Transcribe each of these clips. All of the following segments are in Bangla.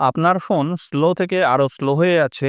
আপনার ফোন স্লো থেকে আরও স্লো হয়ে যাচ্ছে।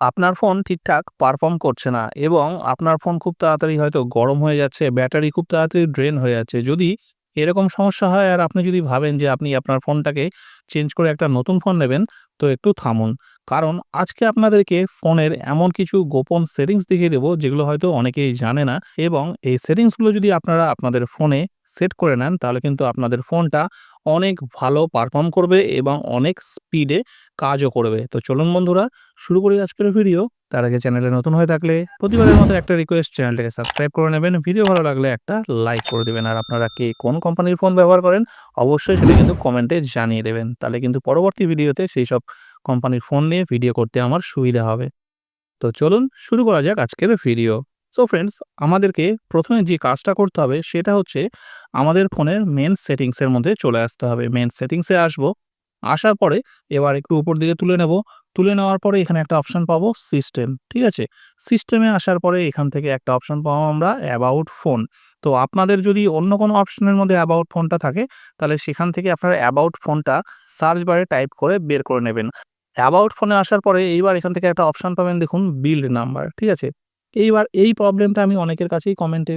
আপনার ফোন ঠিকঠাক পারফর্ম করছে না এবং আপনার ফোন খুব তাড়াতাড়ি হয়তো গরম হয়ে যাচ্ছে, ব্যাটারি খুব তাড়াতাড়ি ড্রেন হয়ে যাচ্ছে। যদি এরকম সমস্যা হয় আর আপনি যদি ভাবেন যে আপনি আপনার ফোনটাকে চেঞ্জ করে একটা নতুন ফোন নেবেন, তো একটু থামুন। কারণ আজকে আপনাদেরকে ফোনের এমন কিছু গোপন সেটিংস দেখিয়ে দেবো, যেগুলো হয়তো অনেকেই জানে না এবং এই সেটিংসগুলো যদি আপনারা আপনাদের ফোনে সেট করে নেন, তাহলে কিন্তু আপনাদের ফোনটা অনেক ভালো পারফর্ম করবে এবং অনেক স্পিডে কাজও করবে। তো চলুন বন্ধুরা, শুরু করি আজকের ভিডিও তার আগে চ্যানেলে নতুন হয়ে থাকলে প্রতিবারের মতো একটা রিকোয়েস্ট চ্যানেলটাকে সাবস্ক্রাইব করে নেবেন। ভিডিও ভালো লাগলে একটা লাইক করে দেবেন। আর আপনারা কে কোন কোম্পানির ফোন ব্যবহার করেন, অবশ্যই সেটা কিন্তু কমেন্টে জানিয়ে দেবেন। তাহলে কিন্তু পরবর্তী ভিডিওতে সেই সব কোম্পানির ফোন নিয়ে ভিডিও করতে আমার সুবিধা হবে। তো চলুন শুরু করা যাক আজকের ভিডিও সো ফ্রেন্ডস আমাদেরকে প্রথমে যে কাজটা করতে হবে সেটা হচ্ছে আমাদের ফোনের মেন সেটিংসের মধ্যে চলে আসতে হবে। মেন সেটিংসে আসব, আসার পরে এবার একটু উপর দিকে তুলে নেব। তুলে নেওয়ার পরে এখানে একটা অপশান পাবো সিস্টেম ঠিক আছে? সিস্টেমে আসার পরে এখান থেকে একটা অপশান পাবো আমরা অ্যাবাউট ফোন তো আপনাদের যদি অন্য কোনো অপশনের মধ্যে অ্যাবাউট ফোনটা থাকে, তাহলে সেখান থেকে আপনারা অ্যাবাউট ফোনটা সার্চ বারে টাইপ করে বের করে নেবেন। অ্যাবাউট ফোনে আসার পরে এইবার এখান থেকে একটা অপশান পাবেন দেখুন বিল্ড নাম্বার ঠিক আছে? এইবার এই প্রবলেমটা আমি অনেকের কাছেই কমেন্টে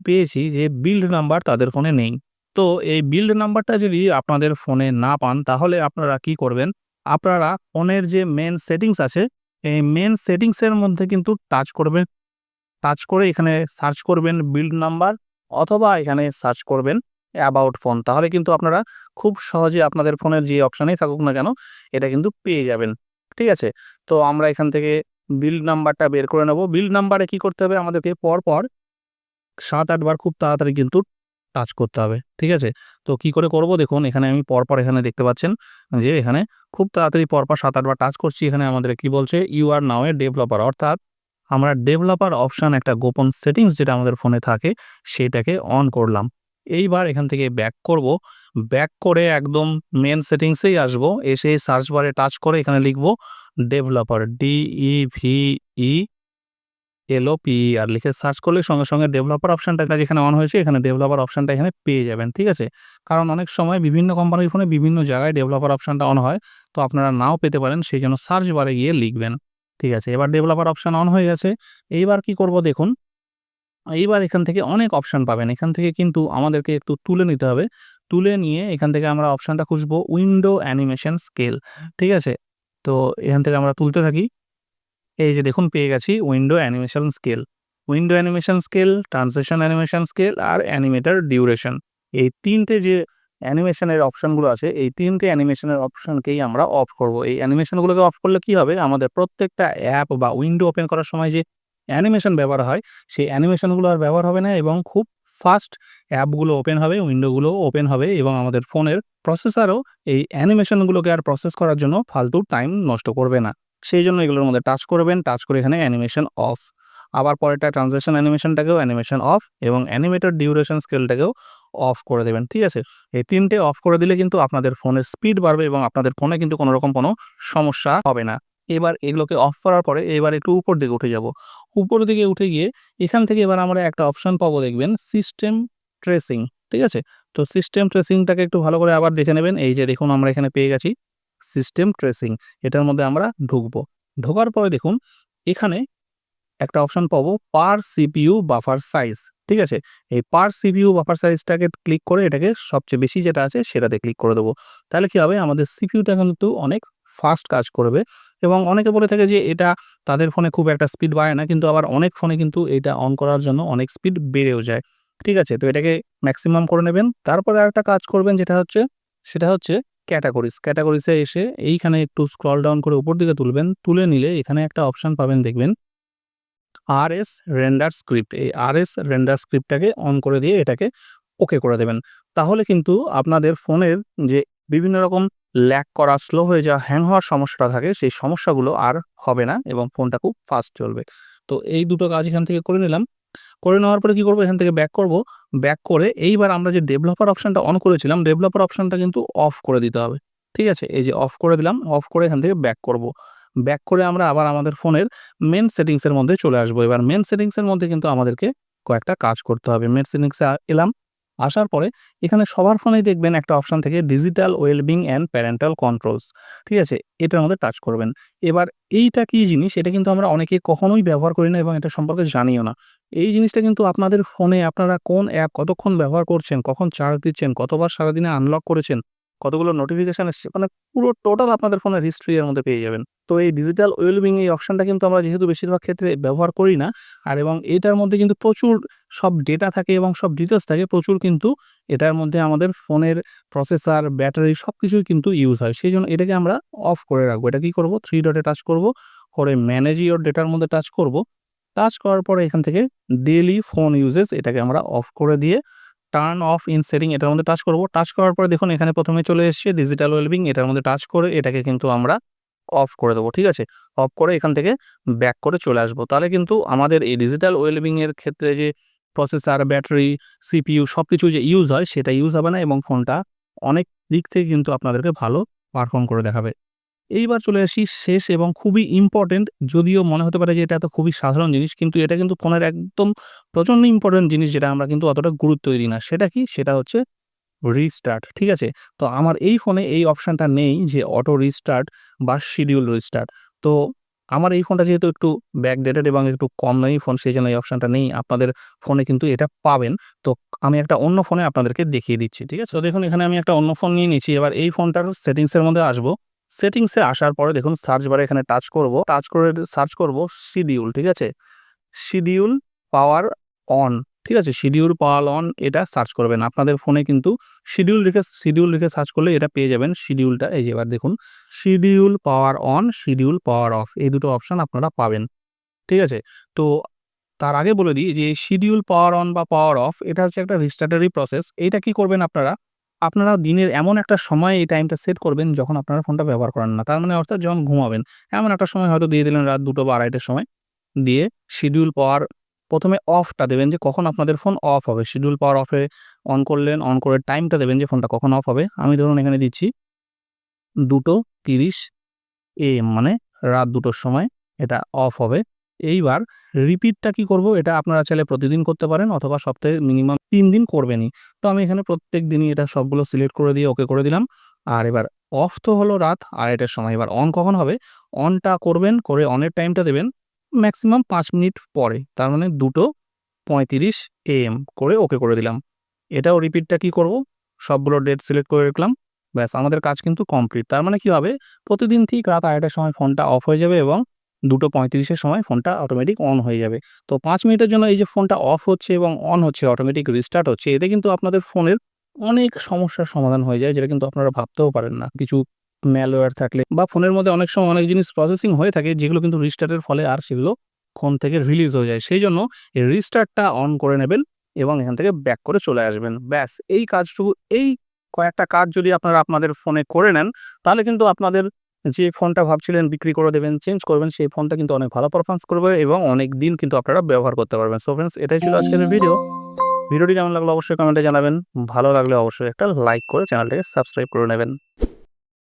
পেয়েছি যে বিল্ড নাম্বার তাদের ফোনে নেই। তো এই বিল্ড নাম্বারটা যদি আপনাদের ফোনে না পান, তাহলে আপনারা কি করবেন? আপনারা ফোনের যে মেন সেটিংস আছে, এই মেন সেটিংসের মধ্যে কিন্তু টাচ করবেন। টাচ করে এখানে সার্চ করবেন বিল্ড নাম্বার অথবা এখানে সার্চ করবেন অ্যাবাউট ফোন তাহলে কিন্তু আপনারা খুব সহজে আপনাদের ফোনের যে অপশানেই থাকুক না কেন, এটা কিন্তু পেয়ে যাবেন। ঠিক আছে? তো আমরা এখান থেকে বিল্ড নাম্বারটা বের করে নেব। বিল্ড নাম্বারে কি করতে হবে? আমাদেরকে পরপর সাত আটবার খুব তাড়াতাড়ি কিন্তু টাচ করতে হবে, ঠিক আছে? তো কি করে করব? দেখুন, এখানে আমি পরপর এখানে দেখতে পাচ্ছেন যে এখানে খুব তাড়াতাড়ি পরপর সাত আটবার টাচ করছি। এখানে আমাদের কি বলছে? You R now A developer অর্থাৎ আমরা ডেভেলপার অপশান একটা গোপন সেটিংস যেটা আমাদের ফোনে থাকে, সেটাকে অন করলাম। এইবার এখান থেকে ব্যাক করব। ব্যাক করে একদম মেন সেটিংসেই আসব। এসে সার্চ বারে টাচ করে এখানে লিখব developer D E V E L O P R লিখে সার্চ করলে সঙ্গে সঙ্গে ডেভেলপার অপশানটা যেখানে অন হয়েছে, এখানে ডেভেলপার অপশানটা এখানে পেয়ে যাবেন, ঠিক আছে? কারণ অনেক সময় বিভিন্ন কোম্পানির ফোনে বিভিন্ন জায়গায় ডেভেলপার অপশানটা অন হয়, তো আপনারা নাও পেতে পারেন, সেই জন্য সার্চ বারে গিয়ে লিখবেন, ঠিক আছে? এবার ডেভেলপার অপশান অন হয়ে গেছে, এইবার কি করব দেখুন, এইবার এখান থেকে অনেক অপশান পাবেন, এখান থেকে কিন্তু আমাদেরকে একটু তুলে নিতে হবে, তুলে নিয়ে এখান থেকে আমরা অপশানটা খুঁজবো উইন্ডো অ্যানিমেশন স্কেল, ঠিক আছে? তো এখান থেকে আমরা তুলতে থাকি। এই যে দেখুন, পেয়ে গেছি window animation scale. Window animation scale, translation animation scale আর অ্যানিমেটার ডিউরেশন। এই তিনটে যে অ্যানিমেশনের অপশানগুলো আছে, এই তিনটে অ্যানিমেশনের অপশানকেই আমরা অফ করব। এই অ্যানিমেশনগুলোকে অফ করলে কি হবে? আমাদের প্রত্যেকটা অ্যাপ বা উইন্ডো ওপেন করার সময় যে অ্যানিমেশন ব্যবহার হয়, সেই অ্যানিমেশনগুলো আর ব্যবহার হবে না এবং খুব ফাস্ট অ্যাপগুলো ওপেন হবে উইন্ডোগুলো ওপেন হবে এবং আমাদের ফোনের প্রসেসারও এই অ্যানিমেশনগুলোকে আর প্রসেস করার জন্য ফালতু টাইম নষ্ট করবে না। সেই জন্য এগুলোর মধ্যে টাচ করবেন, টাচ করে এখানে অ্যানিমেশন অফ। আবার পরেরটা ট্রানজেকশন অ্যানিমেশনটাকেও অ্যানিমেশন অফ এবং অ্যানিমেটর ডিউরেশন স্কেলটাকেও অফ করে দেবেন, ঠিক আছে? এই তিনটে অফ করে দিলে কিন্তু আপনাদের ফোনের স্পিড বাড়বে এবং আপনাদের ফোনে কিন্তু কোনো রকম কোনো সমস্যা হবে না। এবার এগুলোকে অফ করার পরে এবার একটু উপর দিকে উঠে যাব। উপর দিকে উঠে গিয়ে এখান থেকে এবার আমরা একটা অপশান পাবো দেখবেন সিস্টেম ট্রেসিং ঠিক আছে? তো সিস্টেম ট্রেসিংটাকে একটু ভালো করে আবার দেখে নেবেন। এই যে দেখুন আমরা এখানে পেয়ে গেছি সিস্টেম ট্রেসিং এটার মধ্যে আমরা ঢুকবো। ঢোকার পরে দেখুন, এখানে একটা অপশান পাবো পার সিপিইউ বাফার সাইজ ঠিক আছে? এই পার সিপিইউ বাফার সাইজটাকে ক্লিক করে এটাকে সবচেয়ে বেশি যেটা আছে সেটাতে ক্লিক করে দেবো। তাহলে কি হবে? আমাদের সিপিইউটা কিন্তু অনেক ফাস্ট কাজ করবে। এবং অনেকে বলে থাকে যে এটা তাদের ফোনে খুব একটা স্পিড বাড়ে না, কিন্তু আবার অনেক ফোনে কিন্তু এটা অন করার জন্য অনেক স্পিড বেড়েও যায়। ঠিক আছে? তো এটাকে ম্যাক্সিমাম করে নেবেন। তারপরে আরেকটা কাজ করবেন যেটা হচ্ছে, সেটা হচ্ছে ক্যাটাগরিজ ক্যাটাগরিসে এসে এইখানে একটু স্ক্রল ডাউন করে উপর দিকে তুলবেন। তুলে নিলে এখানে একটা অপশান পাবেন দেখবেন আর এস রেন্ডার স্ক্রিপ্ট এই আর এস রেন্ডার স্ক্রিপ্টটাকে অন করে দিয়ে এটাকে ওকে করে দেবেন। তাহলে কিন্তু আপনাদের ফোনের যে বিভিন্ন রকম ল্যাক করা স্লো হয়ে যাওয়া হ্যাং হওয়ার সমস্যাটা থাকে, সেই সমস্যাগুলো আর হবে না এবং ফোনটা খুব ফাস্ট চলবে। তো এই দুটো কাজ এখান থেকে করে নিলাম। করে নেওয়ার পরে কি করব? এখান থেকে ব্যাক করব। ব্যাক করে এইবার আমরা যে ডেভেলপার অপশানটা অন করেছিলাম ডেভেলপার অপশানটা কিন্তু অফ করে দিতে হবে। ঠিক আছে? এই যে অফ করে দিলাম অফ করে এখান থেকে ব্যাক করব। ব্যাক করে আমরা আবার আমাদের ফোনের মেন সেটিংসের মধ্যে চলে আসব। এবার মেন সেটিংসের মধ্যে কিন্তু আমাদেরকে কয়েকটা কাজ করতে হবে। মেন সেটিংসে এলাম আসার পরে এখানে সবার ফোনেই দেখবেন একটা অপশান থেকে digital wellbeing and parental controls. ঠিক আছে? এটার মধ্যে টাচ করবেন। এবার এইটা কী জিনিস? এটা কিন্তু আমরা অনেকে কখনোই ব্যবহার করি না এবং এটা সম্পর্কে জানিও না। এই জিনিসটা কিন্তু আপনাদের ফোনে আপনারা কোন অ্যাপ কতক্ষণ ব্যবহার করছেন, কখন চার্জ দিচ্ছেন, কতবার সারাদিনে আনলক করেছেন কতগুলো নোটিফিকেশান এসছে মানে পুরো টোটাল আপনাদের ফোনের হিস্ট্রি এর মধ্যে পেয়ে যাবেন। তো এই ডিজিটাল ওয়েলবিং এই অপশানটা কিন্তু আমরা যেহেতু বেশিরভাগ ক্ষেত্রে ব্যবহার করি না, আর এবং এটার মধ্যে কিন্তু প্রচুর সব ডেটা থাকে এবং সব ডিটেলস থাকে, প্রচুর কিন্তু এটার মধ্যে আমাদের ফোনের প্রসেসর ব্যাটারি সব কিছুই কিন্তু ইউজ হয়। সেই জন্য এটাকে আমরা অফ করে রাখব। এটা কী করব? থ্রি ডটে টাচ করব, করে ম্যানেজ ইওর ডেটার মধ্যে টাচ করব টাচ করার পরে এখান থেকে ডেলি ফোন ইউজেস এটাকে আমরা অফ করে দিয়ে টার্ন অফ ইন সেটিং এটার মধ্যে টাচ করব। টাচ করার পরে দেখুন, এখানে প্রথমে চলে এসছে ডিজিটাল ওয়েলবিং এটার মধ্যে টাচ করে এটাকে কিন্তু আমরা অফ করে দেবো, ঠিক আছে? অফ করে এখান থেকে ব্যাক করে চলে আসব। তাহলে কিন্তু আমাদের এই ডিজিটাল ওয়েলবিংয়ের ক্ষেত্রে যে প্রসেসার ব্যাটারি সিপিইউ সব কিছু যে ইউজ হয়, সেটা ইউজ হবে না এবং ফোনটা অনেক দিক থেকে কিন্তু আপনাদেরকে ভালো পারফর্ম করে দেখাবে। এইবার চলে আসি শেষ এবং খুবই ইম্পর্টেন্ট যদিও মনে হতে পারে যে এটা তো খুবই সাধারণ জিনিস, কিন্তু এটা কিন্তু ফোনের একদম প্রচণ্ড ইম্পর্টেন্ট জিনিস যেটা আমরা কিন্তু অতটা গুরুত্বই দিই না। সেটা কি? সেটা হচ্ছে রিস্টার্ট ঠিক আছে? তো আমার এই ফোনে এই অপশানটা নেই যে অটো রিস্টার্ট বা শিডিউল রিস্টার্ট তো আমার এই ফোনটা যেহেতু একটু ব্যাকডেটেড এবং একটু কম দামি ফোন, সেই জন্য এই অপশানটা নেই। আপনাদের ফোনে কিন্তু এটা পাবেন। তো আমি একটা অন্য ফোনে আপনাদেরকে দেখিয়ে দিচ্ছি, ঠিক আছে? তো দেখুন, এখানে আমি একটা অন্য ফোন নিয়ে নিচ্ছি। এবার এই ফোনটার সেটিংসের মধ্যে আসব। সেটিংসে আসার পরে দেখুন সার্চ বারে এখানে টাচ করব। টাচ করে সার্চ করব শিডিউল ঠিক আছে? শিডিউল পাওয়ার অন ঠিক আছে? শিডিউল পাওয়ার অন এটা সার্চ করবেন। আপনাদের ফোনে কিন্তু শিডিউল রেখে শিডিউল রেখে সার্চ করলে এটা পেয়ে যাবেন শিডিউলটা এই যে এবার দেখুন schedule power on schedule power off এই দুটো অপশান আপনারা পাবেন। ঠিক আছে? তো তার আগে বলে দিই যে শিডিউল পাওয়ার অন বা পাওয়ার অফ এটা হচ্ছে একটা রিস্টার্টারি প্রসেস এইটা কি করবেন আপনারা? আপনারা দিনের এমন একটা সময় এই টাইমটা সেট করবেন যখন আপনারা ফোনটা ব্যবহার করেন না। তার মানে অর্থাৎ যখন ঘুমাবেন, এমন একটা সময় হয়তো দিয়ে দিলেন রাত দুটো বা আড়াইটার সময়। দিয়ে শিডিউল পাওয়ার প্রথমে অফটা দেবেন যে কখন আপনাদের ফোন অফ হবে। শিডিউল পাওয়ার অফে অন করলেন অন করে টাইমটা দেবেন যে ফোনটা কখন অফ হবে। আমি ধরুন এখানে দিচ্ছি দুটো তিরিশ এ মানে রাত দুটোর সময় এটা অফ হবে। এইবার রিপিটটা কি করব? এটা আপনারা চাইলে প্রতিদিন করতে পারেন অথবা সপ্তাহে মিনিমাম তিন দিন করবেনই। তো আমি এখানে প্রত্যেক দিনই এটা সবগুলো সিলেক্ট করে দিয়ে ওকে করে দিলাম। আর এবার অফ তো হলো রাত আড়াইটার সময় এবার অন কখন হবে? অনটা করবেন, করে অনের টাইমটা দেবেন ম্যাক্সিমাম পাঁচ মিনিট পরে। তার মানে দুটো পঁয়ত্রিশ এম করে ওকে করে দিলাম। এটাও রিপিটটা কি করব? সবগুলো ডেট সিলেক্ট করে রাখলাম। ব্যাস, আমাদের কাজ কিন্তু কমপ্লিট তার মানে কি হবে? প্রতিদিন ঠিক রাত আড়াইটার সময় ফোনটা অফ হয়ে যাবে এবং দুটো পঁয়ত্রিশের সময় ফোনটা অটোমেটিক অন হয়ে যাবে। তো পাঁচ মিনিটের জন্য এই যে ফোনটা অফ হচ্ছে এবং অন হচ্ছে অটোমেটিক রিস্টার্ট হচ্ছে, এতে কিন্তু আপনাদের ফোনের অনেক সমস্যার সমাধান হয়ে যায়, যেটা কিন্তু আপনারা ভাবতেও পারেন না। কিছু ম্যালওয়্যার থাকলে বা ফোনের মধ্যে অনেক সময় অনেক জিনিস প্রসেসিং হয়ে থাকে, যেগুলো কিন্তু রিস্টার্টের ফলে আর সেগুলো ফোন থেকে রিলিজ হয়ে যায়। সেই জন্য রিস্টার্টটা অন করে নেবেন এবং এখান থেকে ব্যাক করে চলে আসবেন। ব্যাস, এই কাজটুকু, এই কয়েকটা কাজ যদি আপনারা আপনাদের ফোনে করে নেন, তাহলে কিন্তু আপনাদের যে ফোনটা ভাবছিলেন বিক্রি করে দেবেন চেঞ্জ করবেন, সেই ফোনটা কিন্তু অনেক ভালো পারফরমেন্স করবে এবং অনেক দিন কিন্তু আপনারা ব্যবহার করতে পারবেন। সো ফ্রেন্ডস এটাই ছিল আজকের ভিডিও ভিডিওটি কেমন লাগল অবশ্যই কমেন্টে জানাবেন। ভালো লাগলে অবশ্যই একটা লাইক করে চ্যানেলটাকে সাবস্ক্রাইব করে নেবেন।